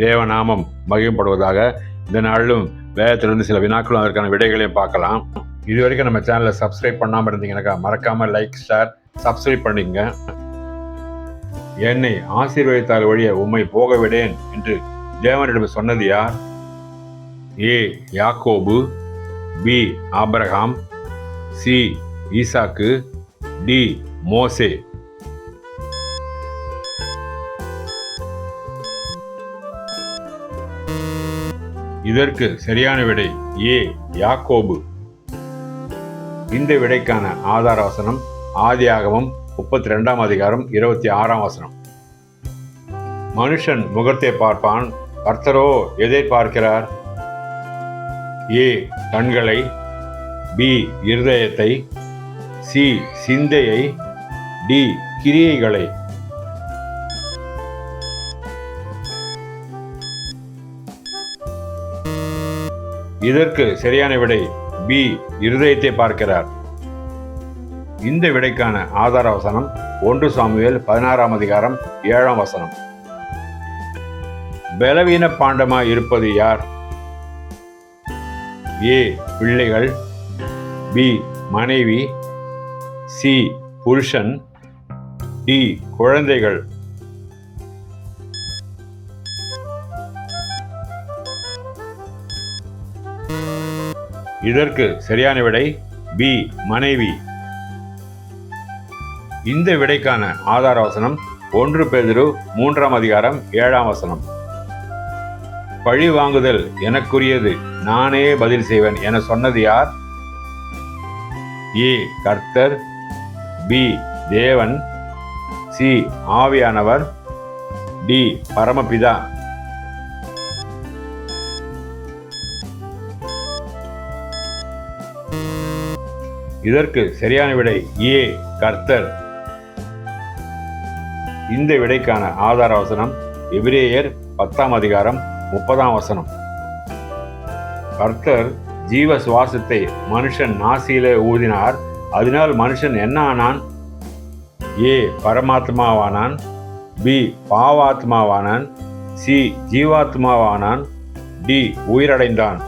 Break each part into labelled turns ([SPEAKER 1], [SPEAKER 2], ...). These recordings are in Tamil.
[SPEAKER 1] தேவநாமம் மகிமைப்படுவதாக இந்த நாளிலும் வேதத்திலிருந்து சில வினாக்களும் அதற்கான விடைகளையும் பார்க்கலாம். இது வரைக்கும் நம்ம சேனலை சப்ஸ்கிரைப் பண்ணாமல் இருந்தீங்கன்னாக்கா மறக்காமல் லைக் ஷேர் சப்ஸ்கிரைப் பண்ணிங்க என்னை ஆசீர்வதித்தால் வழிய உம்மை போக விடேன் என்று தேவனிடம் சொன்னது யார்? ஏ யாக்கோபு பி ஆபரகாம் சி ஈசாக்கு டி மோசே. இதற்கு சரியான விடை ஏ யாக்கோபு. இந்த விடைக்கான ஆதார வசனம் ஆதியாகமம் முப்பத்தி ரெண்டாம் அதிகாரம் இருபத்தி ஆறாம் வசனம். மனுஷன் முகத்தை பார்ப்பான் கர்த்தரோ எதை பார்க்கிறார்? ஏ கண்களை பி இருதயத்தை சி சிந்தையை டி கிரியைகளை. இதற்கு சரியான விடை பி. இருதயத்தை பார்க்கிறார். இந்த விடைக்கான ஆதார வசனம் ஒன்று சாமுவேல் பதினாறாம் அதிகாரம் ஏழாம் வசனம். பலவீன பாண்டமாய் இருப்பது யார்? ஏ. பிள்ளைகள். பி. மனைவி. சி. புருஷன். டி. குழந்தைகள். இதற்கு சரியான விடை பி மனைவி. இந்த விடைக்கான ஆதார வசனம் ஒன்று பேதிரு மூன்றாம் அதிகாரம் ஏழாம் வசனம். பழி வாங்குதல் எனக்குரியது நானே பதில் செய்வேன் என சொன்னது யார்? ஏ கர்த்தர். பி தேவன். சி ஆவியானவர். டி பரமபிதா. இதற்கு சரியான விடை ஏ கர்த்தர். இந்த விடைக்கான ஆதார வசனம் எபிரேயர் பத்தாம் அதிகாரம் முப்பதாம் வசனம். கர்த்தர் ஜீவ சுவாசத்தை மனுஷன் நாசியிலே ஊதினார். அதனால் மனுஷன் என்ன ஆனான்? ஏ பரமாத்மாவானான். பி பாவாத்மாவானான். சி ஜீவாத்மாவானான். டி உயிரடைந்தான்.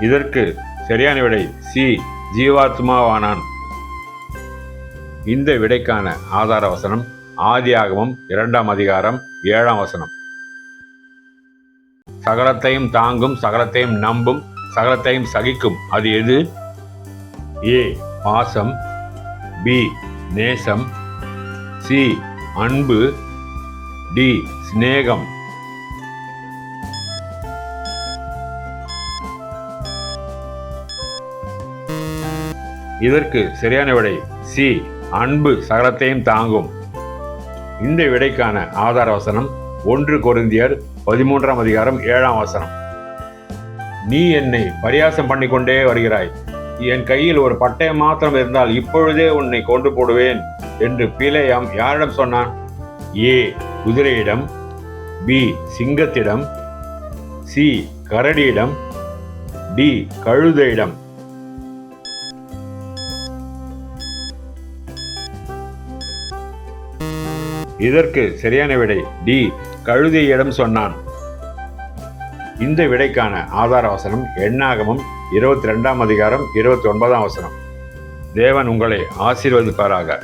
[SPEAKER 1] இதற்கு சரியான விடை சி. ஜீவாத்மாவானான். இந்த விடைக்கான ஆதார வசனம் ஆதியாகமம் இரண்டாம் அதிகாரம் ஏழாம் வசனம். சகலத்தையும் தாங்கும் சகலத்தையும் நம்பும் சகலத்தையும் சகிக்கும். அது எது? ஏ. பாசம் பி. நேசம் சி. அன்பு டி. சிநேகம். இதற்கு சரியான விடை சி. அன்பு சகலத்தையும் தாங்கும். இந்த விடைக்கான ஆதார வசனம் ஒன்று கொருந்தியர் பதிமூன்றாம் அதிகாரம் ஏழாம் வசனம். நீ என்னை பரியாசம் பண்ணிக்கொண்டே வருகிறாய். என் கையில் ஒரு பட்டயம் மாத்திரம் இருந்தால் இப்பொழுதே உன்னை கொண்டு போடுவேன் என்று பிழையாம் யாரிடம் சொன்னான்? ஏ. குதிரையிடம் பி. சிங்கத்திடம் சி. கரடியிடம் டி. கழுதையிடம். இதற்கு சரியான விடை டி. கழுதையிடம் சொன்னான். இந்த விடைக்கான ஆதார வசனம் எண்ணாகமும் இருபத்தி ரெண்டாம் அதிகாரம் இருபத்தி ஒன்பதாம் வசனம். தேவன் உங்களை ஆசீர்வதிப்பாராக.